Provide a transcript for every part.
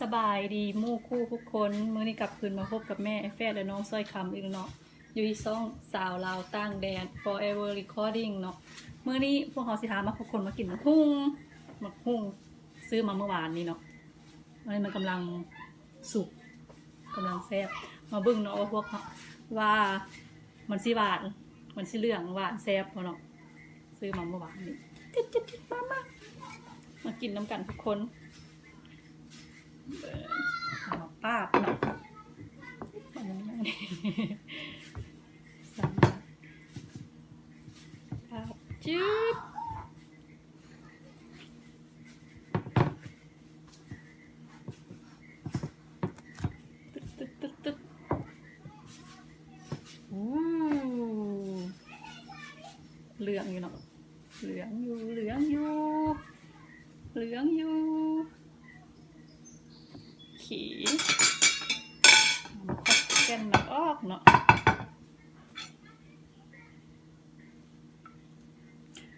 สบายดีมู่คู่ทุกคนเมื้อนี้กลับคืนมาพบกับแม่แฟดและน้องสร้อยคำอีกเนาะอยู่ที่ซ่องสาวลาวตั้งแดน forever recording เนาะเมื้อนี้พวกเขาสิหามาพบคนมากินมะฮุ่งมะฮุ่งซื้อมาเมื่อวานนี้เนาะอันนี้มันกำลังสุกกำลังแซ่บมาบิ่งเนาะว่าพวกเขาว่ามันสิหวาน มันสิเหลืองหวานแซ่บเนาะซื้อมาเมื่อวานนี้จิ๊ดจิ๊ดมามามากินน้ำกันทุกคน เอามาป้าบเนาะมันยังไงสามป้าบจืดตึ๊ดตึ๊ดตึ๊ดตึ๊ดอู้เหลืองอยู่เนาะเหลืองอยู่ เหลืองอยู่ เหลืองอยู่ ขี่มัดแกันมันออกเนาะ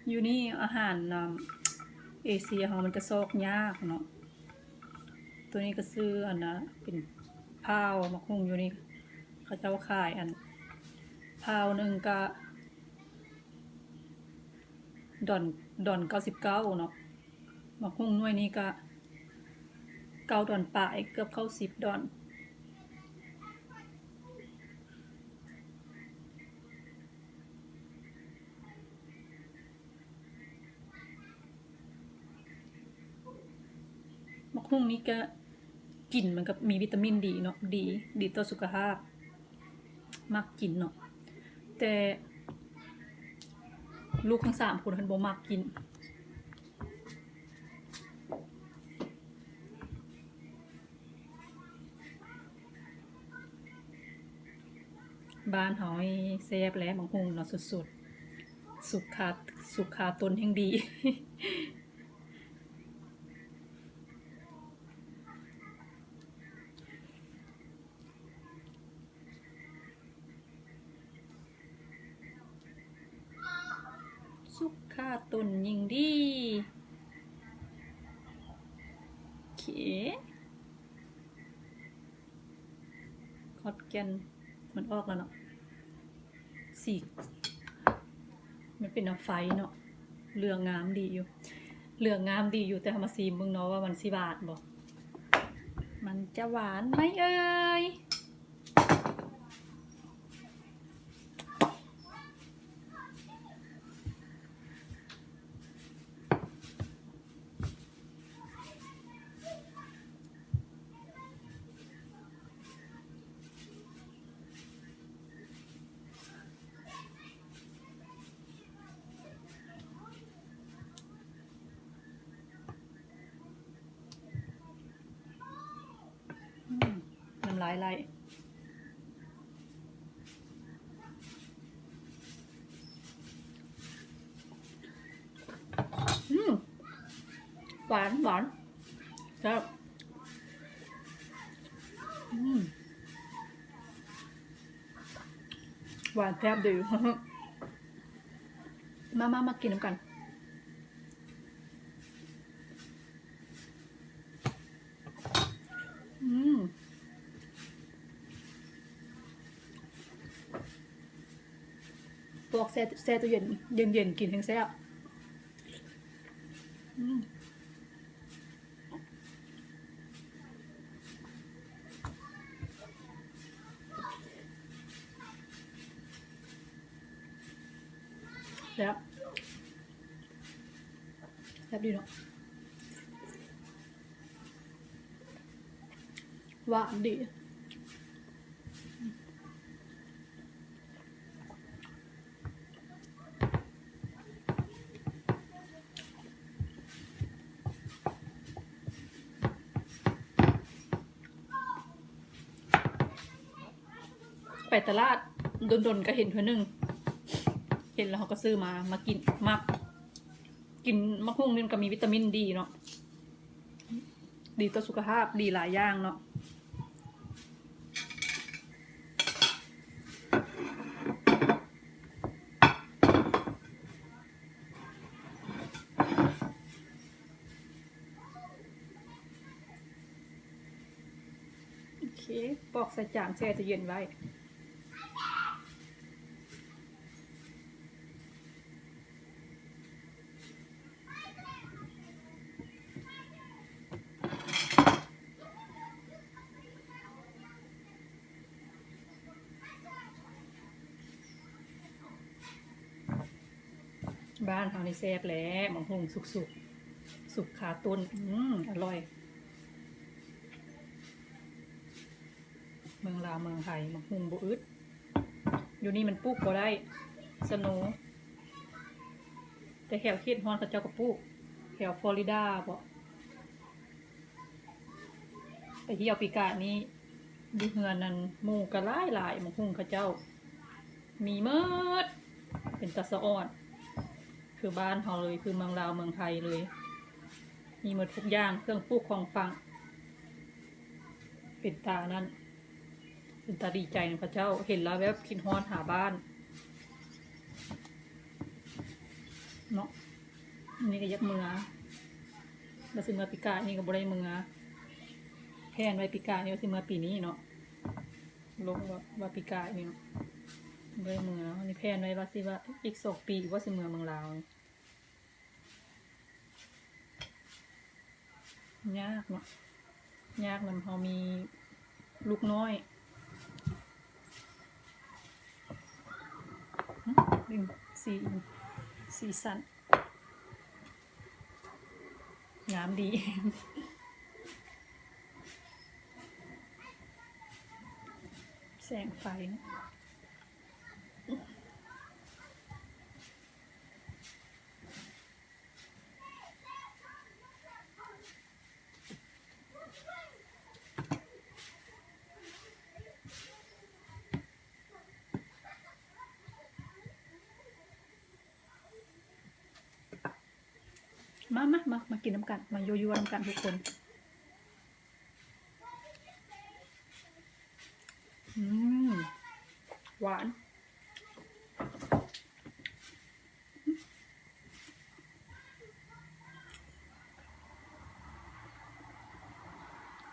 อยู่นี่อาหารนำเอเชียเขามันจะซอกยากเนาะตัวนี้ก็ซื้ออันนะเป็นพาวมะฮุ่งอยู่นี่เขาเจ้าขายอันพาวหนึ่งก็ดอนดอนเก้าสิบเก้าเนาะมะฮุ่งหน่วยนี้ก็ เกาดอนปลายเกือบเข้าสิบดอนมะฮุ่งนี้ก็กลิ่นมันก็มีวิตามินดีเนาะดี ดีต่อสุขภาพ มักกินเนาะแต่ลูกทั้งสามคนเพิ่นบ่มักกิน บ้านเฮาแซ่บและบางฮุงเนาะสุดๆ สุขคาสุขคาตนแห่งดี สุขคาตนยิ่งดีโอเคคอดแกน มันออกแล้วเนาะสีมันเป็นน้ำไฟเนาะเรืองงามดีอยู่เรืองงามดีอยู่แต่ทำมาซีมึงเนาะว่ามันสีบาทบ่มันจะหวานไหมเอ่ยอืมน้ำลายไหลอืมหวานหวานครับอืมหวานแซ่บดีมามามากินน้ำกัน อืมพวกแซ่แซ่ตัวเย็นเย็นเย็นกินทั้งแซ่บแซ่บแซ่บดีเนาะหวานดี ตลาดดนๆก็เห็นเพื่อนึง เห็นแล้วเขาก็ซื้อมามากินมักกินมะฮุ่งนี่มันก็มีวิตามินดีเนาะดีต่อสุขภาพดีหลายอย่างเนาะเคปอกใส่จานแช่จะเย็นไว้ บ้านทางนี้แซ่บแล้วหมองหงสุกสุกสุกขาต้นอืมอร่อย เมืองลาวเมืองไทยหมองหงบุอึดอยู่นี่มันปลูกบ่ได้ สนว์แต่แถวเขตฮอนเขาเจ้าก็ปลูกแถวฟลอริดาบ่ไปเที่ยวปีกานี้ดูเฮือนนั้นหมู่ก็หลายหลายหมองหงเขาเจ้า มีเมิดเป็นตะสะอ่อน คือบ้านเขาเลยคือเมืองลาวเมืองไทยเลย มีหมดทุกอย่างเครื่องปลูกของฟังเป็นตานั้นเป็นตาดีใจนะพระเจ้าเห็นแล้วแวบคิดฮอดหาบ้านเนาะนี่ก็ยักเมือมาซื้อมาปีกานี่ก็บได้เมือแพนไว้ปีกานี่ว่าซื้อมาปีนี้เนาะลงว่าว่าปีกานี่เนาะ บ่ได้เมืออันนี้แพนไว้ว่าสิว่าอีกสองปีว่าสิเมืองเมืองลาวยากเนาะยากมันพอมีลูกน้อยหนึ่งสีสีสันงามดีแสงไฟนะ มามามามากินน้ำกัน มาโยโย่น้ำกันทุกคนอืมหวาน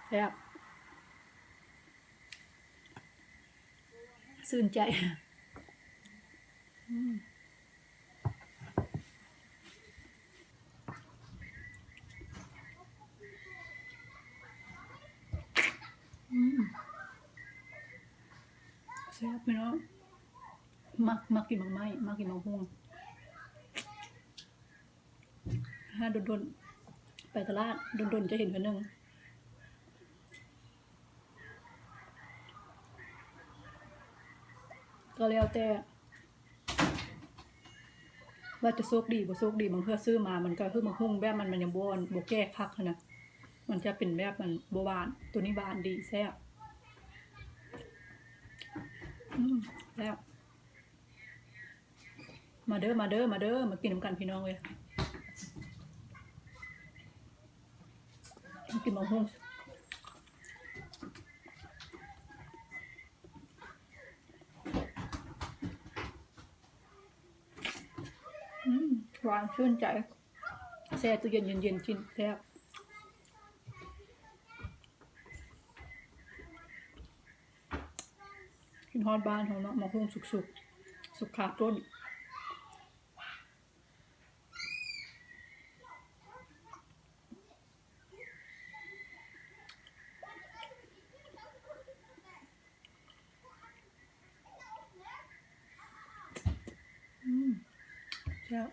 แซ่บซื่นใจ อืม อืมแซ่บ พี่น้องมักมักกินมักไม้มักกินมักฮวงถ้าโดนๆไปตลาดโดนๆจะเห็นคนหนึ่งก็แล้วแต่ว่าจะโชคดีบ่โชคดีบางเพื่อซื้อมามันก็คือมันหุ้งแบบมันมันยังบ่อนบ่แก้คักนะมันจะเป็นแบบมันบวานตัวนี้บานดีแซ่บ แซ่บมาเด้อมาเด้อมาเด้อมากินน้ำกันพี่น้องเลยกินมะฮุ่งหวานชื่นใจแซ่ตู้เย็นเย็นๆกินแซ่บ กินฮอดบ้านเขาเนาะมาหุ้งสุกสุกๆสุกขาต้นอืมใช่บ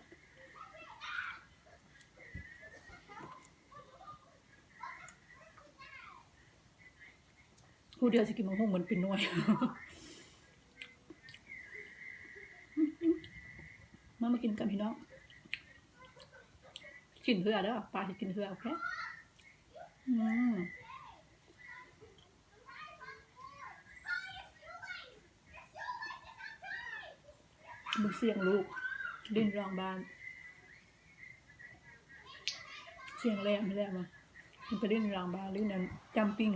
ผู้เดียวจะกินมะฮุ่งเหมือนเป็นน่วย มามากินกันพี่น้องกินเพื่อเด้อปลาที่กินเพื่อโอเคอืมมึงเสียงลูกดิ้นรองบ้าน เสียงแรงไม่แรมมามันไปดิ้นรองบ้านดิ้นนั้นจำปิ้ง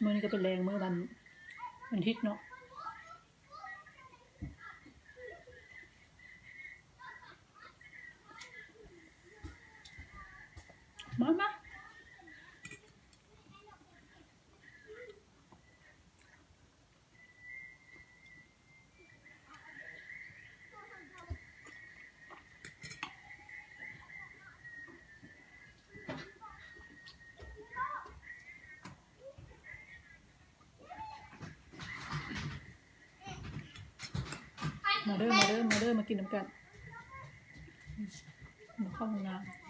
เมื่อนี้ก็เป็นแรงเมื่อวันวันอาทิตย์เนาะ มาเด้อมาเด้อมาเด้อมากินน้ำกัน เข้าห้องน้ำ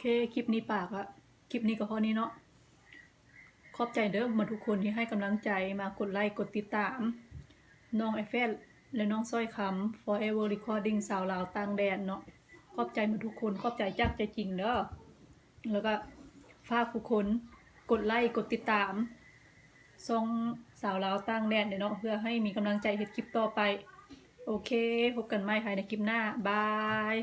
เคคลิปนี้ปากอะคลิปนี้ก็พอนี้เนาะขอบใจเด้อมาทุกคนที่ให้กำลังใจมากดไลค์กดติดตาม น้องไอแฟนและน้องสร้อยคำ forever recording สาวลาวต่างแดนเนาะขอบใจมาทุกคนขอบใจจากใจจริงเด้อแล้วก็ฝากทุกคนกดไลค์กดติดตามซ่องสาวลาวต่างแดนเนาะเพื่อให้มีกำลังใจเฮ็ดคลิปต่อไป โอเค พบกันใหม่ภายในคลิปหน้า บาย